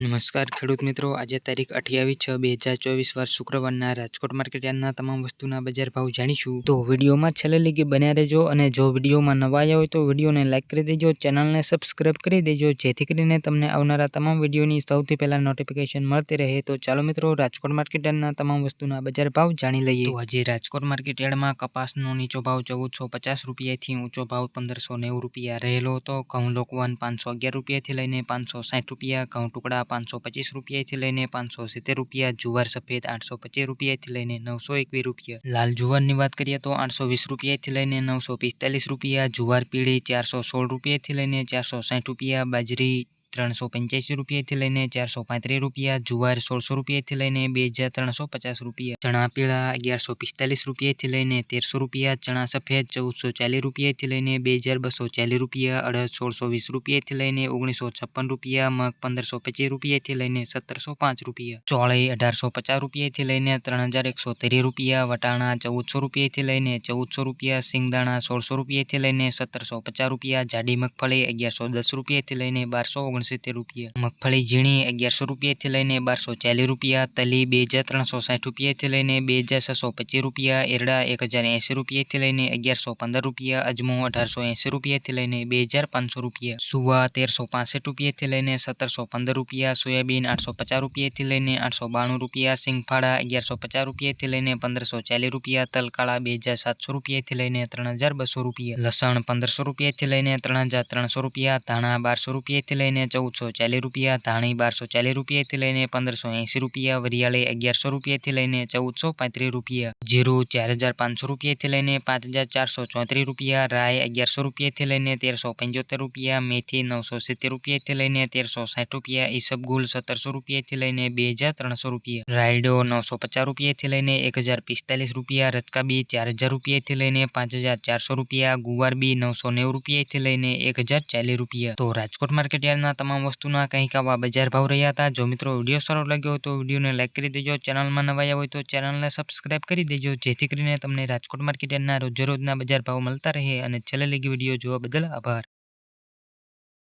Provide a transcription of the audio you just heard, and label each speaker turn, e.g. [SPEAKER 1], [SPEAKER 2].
[SPEAKER 1] નમસ્કાર ખેડૂત મિત્રો, આજે તારીખ અઠ્યાવીસ છ બે હજાર ચોવીસ, વાર શુક્રવારના રાજકોટ માર્કેટ યાર્ડના તમામ વસ્તુના બજાર ભાવ જાણીશું. તો વિડીયોમાં છેલ્લે લીગી બન્યા રહેજો અને જો વિડીયોમાં નવા આવ્યા હોય તો વિડીયોને લાઇક કરી દેજો, ચેનલને સબસ્ક્રાઇબ કરી દેજો, જેથી કરીને તમને આવનારા તમામ વિડીયોની સૌથી પહેલાં નોટિફિકેશન મળતી રહે. તો ચાલો મિત્રો, રાજકોટ માર્કેટ યાર્ડના તમામ વસ્તુના બજાર ભાવ જાણી લઈએ. તો આજે રાજકોટ માર્કેટ યાર્ડમાં કપાસનો નીચો ભાવ ચૌદસો પચાસ રૂપિયાથી ઊંચો ભાવ પંદરસો નેવું રૂપિયા રહેલો હતો. ઘઉં લોકવાન પાંચસો અગિયાર રૂપિયાથી લઈને પાંચસો સાઠ રૂપિયા, ઘઉં ટુકડા પાંચસો પચીસ રૂપિયાથી લઈને પાંચસો સિત્તેર રૂપિયા, જુવાર સફેદ આઠસો પચીસ રૂપિયાથી લઈને નવસો એકવીસ રૂપિયા. લાલ જુવારની વાત કરીએ તો આઠસો વીસ રૂપિયાથી લઈને નવસો પિસ્તાલીસ રૂપિયા, જુવાર પીળી ચારસો સોળ રૂપિયાથી લઈને ચારસો સાઠ રૂપિયા, બાજરી ત્રણસો પંચ્યાસી રૂપિયાથી લઈને ચારસો પાંત્રીસ રૂપિયા જુવાર સોળસો રૂપિયાથી લઈને બે હજાર ત્રણસો પચાસ રૂપિયા ચણા પીળા અગિયારસો પિસ્તાલીસ રૂપિયાથી લઈને તેરસો રૂપિયા ચણા સફેદ ચૌદસો ચાલીસ રૂપિયાથી લઈને બે હજાર બસો ચાલીસ રૂપિયા અડદ સોળસો વીસ રૂપિયાથી લઈને ઓગણીસો છપ્પન રૂપિયા મગ પંદરસો પચીસ રૂપિયાથી લઈને સત્તરસો પાંચ રૂપિયા ચોળઈ અઢારસો પચાસ રૂપિયાથી લઈને ત્રણ હજાર એકસો તેરી રૂપિયા વટાણા ચૌદસો રૂપિયાથી લઈને ચૌદસો રૂપિયા સિંગદાણા સોળસો રૂપિયાથી લઈને સત્તરસો પચાસ રૂપિયા જાડી મગફળી અગિયારસો દસ રૂપિયાથી લઈને બારસો ઓગણસિત્તેર રૂપિયા મગફળી ઝીણી અગિયારસો રૂપિયાથી લઈને બારસો ચાલીસ રૂપિયા તલી બે હજાર ત્રણસો સાઠ રૂપિયાથી લઈને બે હજાર છસો પચીસ રૂપિયા એરડા એક હજાર એંસી રૂપિયાથી લઈને અગિયારસો પંદર રૂપિયા અજમો અઢારસો એંસી રૂપિયાથી લઈને બે હજાર પાંચસો રૂપિયા સુવા તેરસો પાસઠ રૂપિયાથી લઈને સત્તરસો પંદર રૂપિયા સોયાબીન આઠસો પચાસ રૂપિયાથી લઈને આઠસો બાણું રૂપિયા સિંગફાળા અગિયારસો પચાસ રૂપિયાથી લઈને પંદરસો ચાલીસ રૂપિયા તલકાળા બે હજાર સાતસો રૂપિયાથી લઈને ત્રણ હજાર બસો રૂપિયા લસણ પંદરસો રૂપિયાથી લઈને ત્રણ હજાર ત્રણસો રૂપિયા ધાણા બારસો રૂપિયાથી લઈને ચૌદસો ચાલીસ રૂપિયા ધાણી બારસો ચાલીસ રૂપિયાથી લઈને પંદરસો એંસી રૂપિયા વરિયાળી અગિયારસો રૂપિયાથી લઈને ચૌદસો પાંત્રીસ રૂપિયા જીરું ચાર હજાર પાંચસો રૂપિયાથી લઈને પાંચ હજાર ચારસો ચોત્રીસ રૂપિયા રાય અગિયારસો રૂપિયાથી લઈને તેરસો પંચોતેર રૂપિયા મેથી નવસો સિત્તેર રૂપિયાથી લઈને તેરસો સાઠ રૂપિયા ઈસબગુલ સત્તરસો રૂપિયાથી લઈને બે હજાર ત્રણસો રૂપિયા રાયડો નવસો પચાસ રૂપિયાથી લઈને એક હજાર પિસ્તાલીસ રૂપિયા રચકાબી ચાર હજાર રૂપિયાથી લઈને પાંચ હજાર ચારસો રૂપિયા ગુવાર બી નવસો નેવું રૂપિયાથી લઈને એક હજાર ચાલીસ રૂપિયા તો રાજકોટ માર્કેટ યાર્ડના તમામ વસ્તુના કંઈક આવા બજાર ભાવ રહ્યા હતા. જો મિત્રો વીડિયો સારો લાગ્યો હોય તો વિડીયોને લાઇક કરી દેજો. ચેનલમાં નવાયા હોય તો ચેનલને સબસ્ક્રાઇબ કરી દેજો. જેથી કરીને તમને રાજકોટ માર્કેટના યાર્ડના રોજના બજાર ભાવ મળતા રહે. અને છેલ્લે લગી વીડિયો જોવા બદલ આભાર.